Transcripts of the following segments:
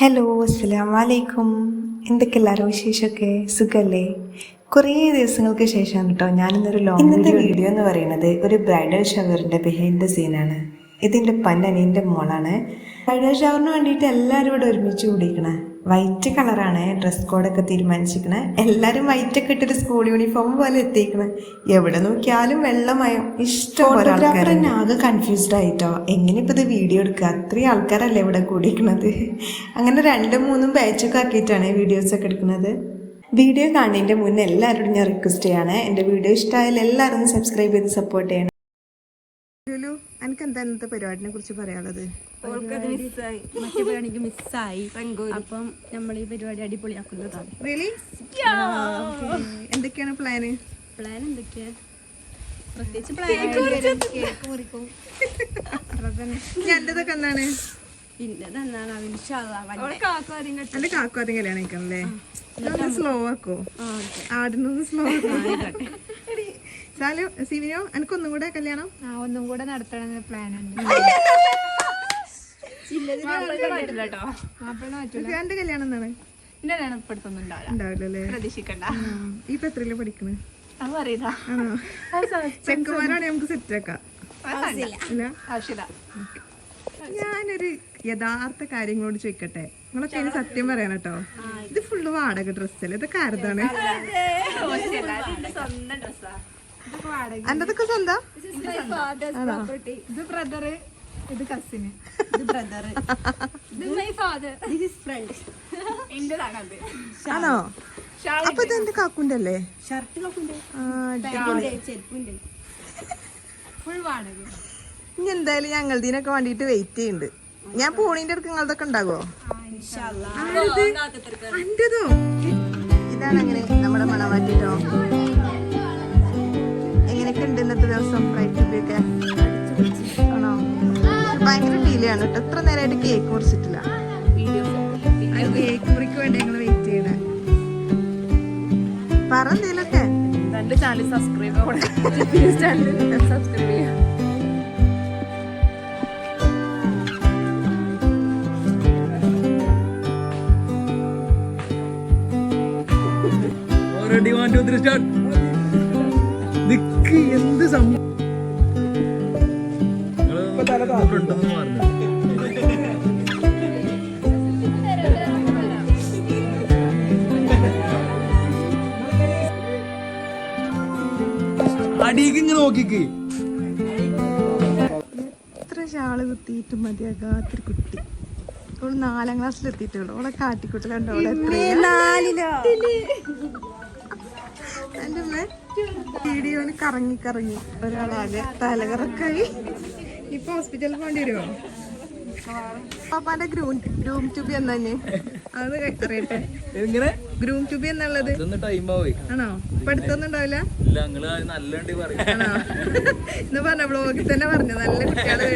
Hello അസ്സലാം വലൈക്കും എന്തൊക്കെ എല്ലാവരും വിശേഷമൊക്കെ? സുഖല്ലേ? കുറേ ദിവസങ്ങൾക്ക് ശേഷമാണ് കേട്ടോ ഞാനിന്നൊരു ലോങ് ഇന്നത്തെ വീഡിയോ എന്ന് പറയുന്നത് ഒരു ബ്രൈഡൽ ഷവറിന്റെ ബിഹൈൻഡ് ദ സീനാണ് ഇതിന്റെ പന്നനീന്റെ മോളാണ്. ബ്രൈഡൽ ഷവറിന് വേണ്ടിയിട്ട് എല്ലാവരും ഇവിടെ ഒരുമിച്ച് കൂടിയിരിക്കണേ. വൈറ്റ് കളറാണ് ഡ്രസ് കോഡൊക്കെ തീരുമാനിച്ചിരിക്കണേ. എല്ലാവരും വൈറ്റൊക്കെ ഇട്ടൊരു സ്കൂൾ യൂണിഫോം പോലെ എത്തിക്കണേ എവിടെ നോക്കിയാലും വെള്ളമയം. ഇഷ്ടം പോലെ ആൾക്കാർ ആകെ കൺഫ്യൂസ്ഡ് ആയിട്ടോ? എങ്ങനെ ഇപ്പം ഇത് വീഡിയോ എടുക്കുക അത്രയും ആൾക്കാരല്ലേ ഇവിടെ കൂടിയിരിക്കണത്? അങ്ങനെ രണ്ടും മൂന്നും ബാച്ചൊക്കെ ആക്കിയിട്ടാണ് വീഡിയോസൊക്കെ എടുക്കുന്നത്. വീഡിയോ കാണുന്നതിന്റെ മുന്നേ എല്ലാവരോടും ഞാൻ റിക്വസ്റ്റ് ചെയ്യാണ്. എന്റെ വീഡിയോ ഇഷ്ടമായാലും എല്ലാവരും സബ്സ്ക്രൈബ് ചെയ്ത് സപ്പോർട്ട് ചെയ്യണം. ലുലു എനിക്ക് എന്താ ഇന്നത്തെ പരിപാടിനെ കുറിച്ച് പറയാനുള്ളത്? ഓൾക്കത് മിസ്സായി. മറ്റേ പരിപാടിക്ക് മിസ്സായി. അപ്പം നമ്മൾ ഈ പരിപാടി അടിപൊളിയാക്കുന്നതാണ്. എന്തൊക്കെയാണ് പ്ലാന് പ്ലാൻ എന്തൊക്കെയാ? പ്രത്യേകിച്ച് പ്ലാൻ എന്റേതൊക്കെ എന്താണ്? പിന്നെ എന്താണ്? എന്റെ കാക്കു ആദ്യം കല്യാണം കഴിക്കണല്ലേ സ്ലോ ആക്കോ. ആടുന്നത് സ്ലോ ആക്കോ. സാലു സിവിനോ എനിക്കൊന്നും കൂടെ കല്യാണം? ആ ഒന്നും കൂടെ നടത്തണം പ്ലാൻ ഉണ്ട്. എന്റെ കല്യാണം എന്താണ്? ഉണ്ടാവില്ലല്ലേ പ്രതീക്ഷിക്കണ്ട. ഇപ്പൊ എത്രയിൽ പഠിക്കണേ? അത് അറിയില്ല. ആണോ? ചെക്കന്മാരാണ് നമുക്ക് സെറ്റ് ആക്കാം. ഞാനൊരു യഥാർത്ഥ കാര്യങ്ങളോട് ചോദിക്കട്ടെ? നിങ്ങളൊക്കെ അതിന് സത്യം പറയണം കേട്ടോ. ഇത് ഫുള്ള് വാടക ഡ്രസ്സല്ലേ ഇതൊക്കെ ആരതാണ് സ്വന്തം ഡ്രസ്സാ സ്വന്തം? ഇത് ബ്രദറ് ഇത് കസിന് ഇത് ബ്രദർ ഇത് my father this is friend എന്റേതാണത്. ആണോ? അപ്പൊ ഇത് എന്റെ കാക്കുന്റെ അല്ലേ ഷർട്ട് ഫുൾ വാടക. ഇനി എന്തായാലും ഞങ്ങളതിനൊക്കെ വേണ്ടിട്ട് വെയിറ്റ് ചെയ്യുന്നുണ്ട് ഞാൻ പോണീന്റെ അടുക്ക് നിങ്ങളതൊക്കെ ഉണ്ടാകുമോ ഇതാണ് അങ്ങനെ നമ്മുടെ മണവാറ്റിട്ടോ ദിവസം ഫ്ലൈറ്റ് ഒക്കെ ആണോ ഭയങ്കര ഫീലാണ് കേട്ടോ. എത്ര നേരമായിട്ട് കേക്ക് മുറിച്ചിട്ടില്ല. കേക്ക് മുറിക്ക് വേണ്ടി ഞങ്ങൾ വെയിറ്റ് ചെയ്യണേ. പറ എന്തേലൊക്കെ. രണ്ട് ചാനൽ സബ്സ്ക്രൈബ് ചാനൽ സബ്സ്ക്രൈബ് ചെയ്യാം. Ready one two three start അടിയിക്ക് ഇങ്ങനെ നോക്കിക്ക്. എത്ര ഷാൾ കുത്തിയിട്ട് മതിയാകാത്തൊരു കുട്ടി. ഓൾ നാലാം ക്ലാസ്സിൽ എത്തിയിട്ടുള്ളൂ അവളെ കാട്ടിക്കുട്ടിലുണ്ടോ? അവളെ അമ്മ വീഡിയോന് കറങ്ങി കറങ്ങി. ഒരാളാകെ തലകറക്കായി. ഇപ്പൊ ഹോസ്പിറ്റലിൽ പോകേണ്ടി വരുമോ പാപ്പാന്റെ ഗ്രൂം ഗ്രൂം ട്യൂബി എന്നാ അത് അറിയട്ടെ ഗ്രൂം ട്യൂബി എന്നുള്ളത്? ആണോ? ആണോ? എന്ന് പറഞ്ഞ ബ്ലോഗിൽ തന്നെ പറഞ്ഞു നല്ല കുട്ടികളെ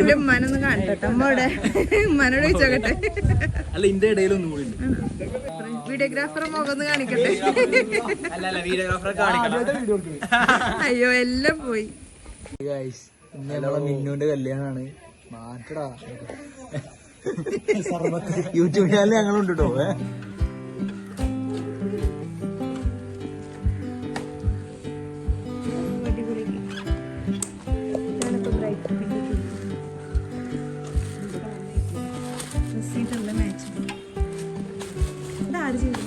എന്റെ ഉമ്മാനൊന്നും കാണട്ടെ. അമ്മ അവിടെ ഉമ്മാനോട് അല്ല ഇന്റെ ഇടയിലൊന്നും കൂടി ഉണ്ട്. വീഡിയോഗ്രാഫറെ മുഖം കാണിക്കട്ടെ. അയ്യോ എല്ലാം പോയി. മിന്നുവിന്റെ മിന്നുന്റെ കല്യാണാണ്. മാറ്റടാ. യൂട്യൂബ് ചാനൽ ഞങ്ങളുണ്ട് കേട്ടോ ഇതാര് ചെയ്തു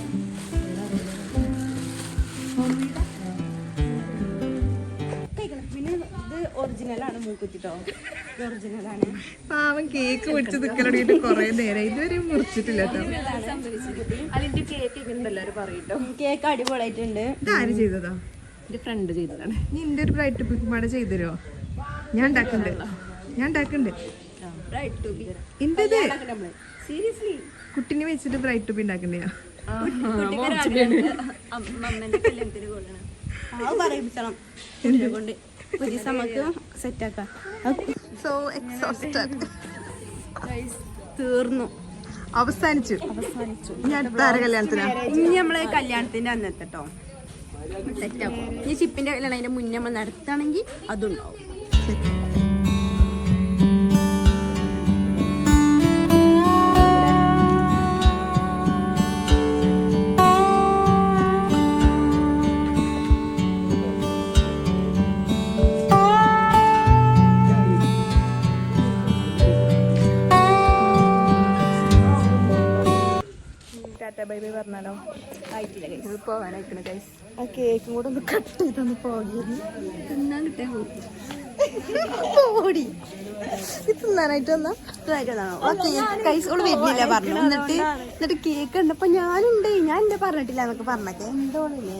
പിന്നെ ഇത് ഒറിജിനലാണ് മൂക്കുറ്റിട്ടോ ഇത് ഒറിജിനലാണ് പാവം കേക്ക് പൊടിച്ച് നിൽക്കലടിയിട്ട് കൊറേ നേരം. ഇതുവരെ മുറിച്ചിട്ടില്ല അതിന്റെ കേക്ക് ഉണ്ടല്ലോ ഒരു പറയട്ടോ. കേക്ക് അടിപൊളിയായിട്ടുണ്ട്. ഇതാര് ചെയ്തതാ? എന്റെ ഫ്രണ്ട് ചെയ്തതാണ്. നിന്റെ ഒരു ബ്രൈറ്റ് പിക്കുമാടെ ചെയ്തരോ ഞാൻ ഉണ്ടാക്കണ്ട്. ഞാൻ ഉണ്ടാക്കുന്നുണ്ട് ഇന്റത് സീരിയസ്ലി കുട്ടീനെ വെച്ചിട്ട് ബ്രൈറ്റ് ടൂബി ഉണ്ടാക്കണ്ടയാ? കല്യാണത്തിന് കൊള്ളണം പറയിപ്പിച്ചണം. കൊണ്ട് സെറ്റാക്കാം. സോ എക്സോസ്റ്റഡ് തീർന്നു. അവസാനിച്ചു. അവസാനിച്ചു. കല്യാണത്തിന്? ഇനി നമ്മളെ കല്യാണത്തിന്റെ അന്നത്തെ കേട്ടോ സെറ്റാക്കും ഇനി ചിപ്പിന്റെ കല്യാണം അതിന്റെ മുന്നേ നമ്മൾ നടത്താണെങ്കിൽ അതുണ്ടാവും. ടാറ്റ ബൈ ബൈ പറഞ്ഞാലോ? ആയിട്ടില്ല കൈസ് പോകാനായിക്കണ കൈസ് ആ കേക്കും കൂടെ ഒന്ന് കട്ട് ചെയ്തൊന്ന് പോകരുത്. തിന്നാൻ കിട്ടിയ ഓടി ഇത് തിന്നാനായിട്ട് വന്നാ? കൈസ് ഓൾ വരുന്നില്ല പറഞ്ഞു. എന്നിട്ട് എന്നിട്ട് കേക്ക് കണ്ടപ്പോ ഞാനുണ്ട്. ഞാൻ എന്റെ പറഞ്ഞിട്ടില്ല എന്നൊക്കെ പറഞ്ഞൊക്കെ എന്തോളില്ലേ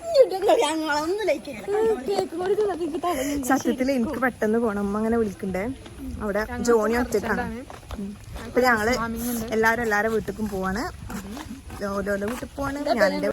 സത്യത്തിൽ എനിക്ക് പെട്ടെന്ന് പോണം. അമ്മ അങ്ങനെ വിളിക്കണ്ടേ? അവിടെ ജോണി ഒറ്റക്കാണ് അപ്പൊ ഞങ്ങൾ എല്ലാരും എല്ലാരും വീട്ടിലേക്കും പോവാണ്. ഓരോരോ വീട്ടിൽ പോവാണ്. ഞാൻ